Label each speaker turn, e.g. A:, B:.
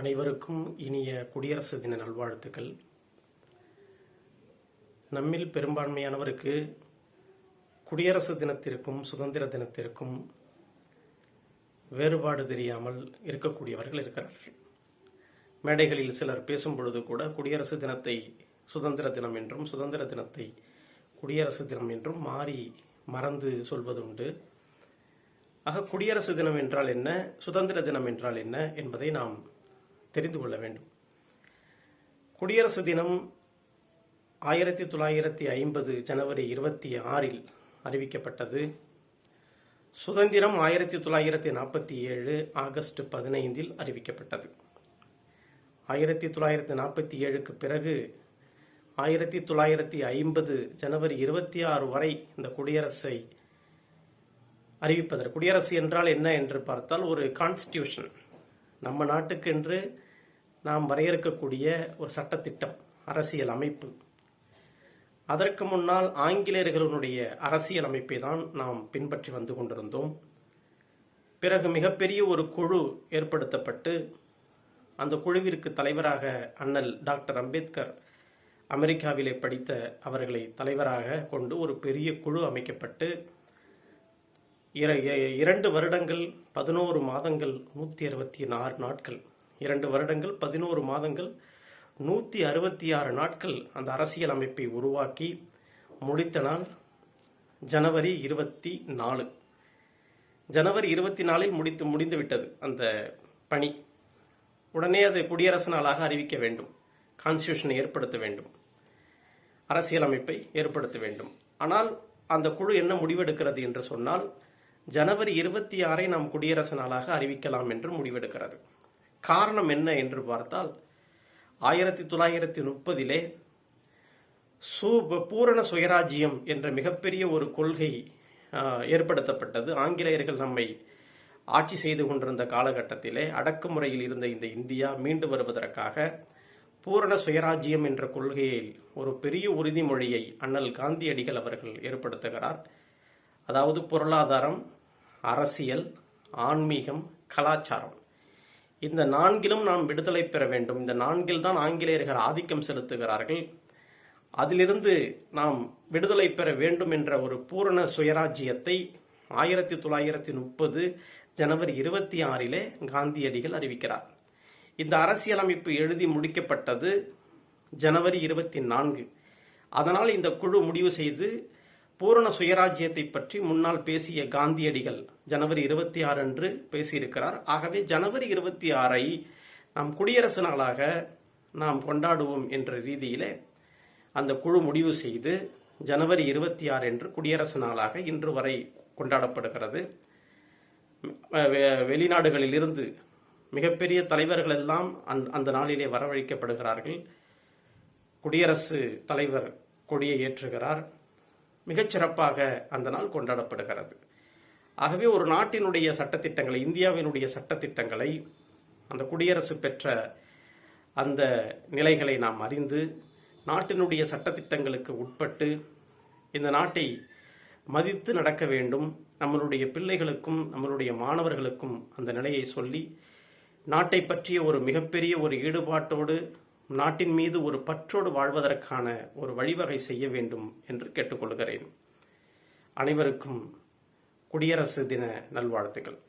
A: அனைவருக்கும் இனிய குடியரசு தின நல்வாழ்த்துக்கள் நம்மில் பெரும்பான்மையானவருக்கு குடியரசு தினத்திற்கும் சுதந்திர தினத்திற்கும் வேறுபாடு தெரியாமல் இருக்கக்கூடியவர்கள் இருக்கிறார்கள் மேடைகளில் சிலர் பேசும் பொழுது கூட குடியரசு தினத்தை சுதந்திர தினம் என்றும் சுதந்திர தினத்தை குடியரசு தினம் என்றும் மாறி மறந்து சொல்வதுண்டு ஆக குடியரசு தினம் என்றால் என்ன சுதந்திர தினம் என்றால் என்ன என்பதை நாம் தெரிந்து கொள்ள வேண்டும் குடியரசு தினம் ஆயிரத்தி தொள்ளாயிரத்தி ஐம்பது ஜனவரி இருபத்தி ஆறில் அறிவிக்கப்பட்டது சுதந்திரம் ஆயிரத்தி தொள்ளாயிரத்தி நாற்பத்தி ஏழு ஆகஸ்ட் பதினைந்தில் அறிவிக்கப்பட்டது ஆயிரத்தி தொள்ளாயிரத்தி நாற்பத்தி ஏழுக்கு பிறகு ஆயிரத்தி தொள்ளாயிரத்தி ஐம்பது ஜனவரி இருபத்தி ஆறு வரை இந்த குடியரசை அறிவிப்பதற்கு குடியரசு என்றால் என்ன என்று பார்த்தால் ஒரு கான்ஸ்டியூஷன் நம்ம நாட்டுக்கு என்று நாம் வரையறுக்கக்கூடிய ஒரு சட்டத்திட்டம் அரசியல் அமைப்பு அதற்கு முன்னால் ஆங்கிலேயர்களுடைய அரசியல் அமைப்பை தான் நாம் பின்பற்றி வந்து கொண்டிருந்தோம் பிறகு மிகப்பெரிய ஒரு குழு ஏற்படுத்தப்பட்டு அந்த குழுவிற்கு தலைவராக அண்ணல் டாக்டர் அம்பேத்கர் அமெரிக்காவிலே படித்த அவர்களை தலைவராக கொண்டு ஒரு பெரிய குழு அமைக்கப்பட்டு இரண்டு வருடங்கள் பதினோரு மாதங்கள் நூற்றி அறுபத்தி ஆறு நாட்கள் இரண்டு வருடங்கள் பதினோரு மாதங்கள் நூற்றி அறுபத்தி ஆறு நாட்கள் அந்த அரசியல் அமைப்பை உருவாக்கி முடித்த நாள் ஜனவரி இருபத்தி நாலு ஜனவரி இருபத்தி நாலில் முடித்து முடிந்துவிட்டது அந்த பணி உடனே அது குடியரசு நாளாக அறிவிக்க வேண்டும் கான்ஸ்டியூஷனை ஏற்படுத்த வேண்டும் அரசியலமைப்பை ஏற்படுத்த வேண்டும் ஆனால் அந்த குழு என்ன முடிவெடுக்கிறது என்று சொன்னால் ஜனவரி இருபத்தி ஆறை நாம் குடியரசு நாளாக அறிவிக்கலாம் என்று முடிவெடுக்கிறது காரணம் என்ன என்று பார்த்தால் ஆயிரத்தி தொள்ளாயிரத்தி முப்பதிலே பூரண சுயராஜ்யம் என்ற மிகப்பெரிய ஒரு கொள்கை ஏற்படுத்தப்பட்டது ஆங்கிலேயர்கள் நம்மை ஆட்சி செய்து கொண்டிருந்த காலகட்டத்திலே அடக்குமுறையில் இருந்த இந்த இந்தியா மீண்டு வருவதற்காக பூரண சுயராஜ்யம் என்ற கொள்கையில் ஒரு பெரிய உறுதிமொழியை அண்ணல் காந்தியடிகள் அவர்கள் ஏற்படுத்துகிறார் அதாவது பொருளாதாரம் அரசியல் ஆன்மீகம் கலாச்சாரம் இந்த நான்கிலும் நாம் விடுதலை பெற வேண்டும் இந்த நான்கில் தான் ஆங்கிலேயர்கள் ஆதிக்கம் செலுத்துகிறார்கள் அதிலிருந்து நாம் விடுதலை பெற வேண்டும் என்ற ஒரு பூரண சுயராஜ்யத்தை ஆயிரத்தி தொள்ளாயிரத்தி முப்பது ஜனவரி இருபத்தி ஆறிலே காந்தியடிகள் அறிவிக்கிறார் இந்த அரசியலமைப்பு எழுதி முடிக்கப்பட்டது ஜனவரி இருபத்தி நான்கு அதனால் இந்த குழு முடிவு செய்து பூரண சுயராஜ்யத்தை பற்றி முன்னால் பேசிய காந்தியடிகள் ஜனவரி இருபத்தி ஆறு அன்று பேசியிருக்கிறார் ஆகவே ஜனவரி இருபத்தி ஆறை நாம் குடியரசு நாளாக நாம் கொண்டாடுவோம் என்ற ரீதியிலே அந்த குழு முடிவு செய்து ஜனவரி இருபத்தி ஆறு என்று குடியரசு நாளாக இன்று வரை கொண்டாடப்படுகிறது வெளிநாடுகளிலிருந்து மிகப்பெரிய தலைவர்கள் எல்லாம் அந்த நாளிலே வரவழைக்கப்படுகிறார்கள் குடியரசு தலைவர் கொடியை ஏற்றுகிறார் மிகச்சிறப்பாக அந்த நாள் கொண்டாடப்படுகிறது ஆகவே ஒரு நாட்டினுடைய சட்டத்திட்டங்களை இந்தியாவினுடைய சட்டத்திட்டங்களை அந்த குடியரசு பெற்ற அந்த நிலைகளை நாம் அறிந்து நாட்டினுடைய சட்டத்திட்டங்களுக்கு உட்பட்டு இந்த நாட்டை மதித்து நடக்க வேண்டும் நம்மளுடைய பிள்ளைகளுக்கும் நம்மளுடைய மாணவர்களுக்கும் அந்த நிலையை சொல்லி நாட்டை பற்றிய ஒரு மிகப்பெரிய ஒரு ஈடுபாட்டோடு நாட்டின் மீது ஒரு பற்றோடு வாழ்வதற்கான ஒரு வழிவகை செய்ய வேண்டும் என்று கேட்டுக்கொள்கிறேன் அனைவருக்கும் குடியரசு தின நல்வாழ்த்துக்கள்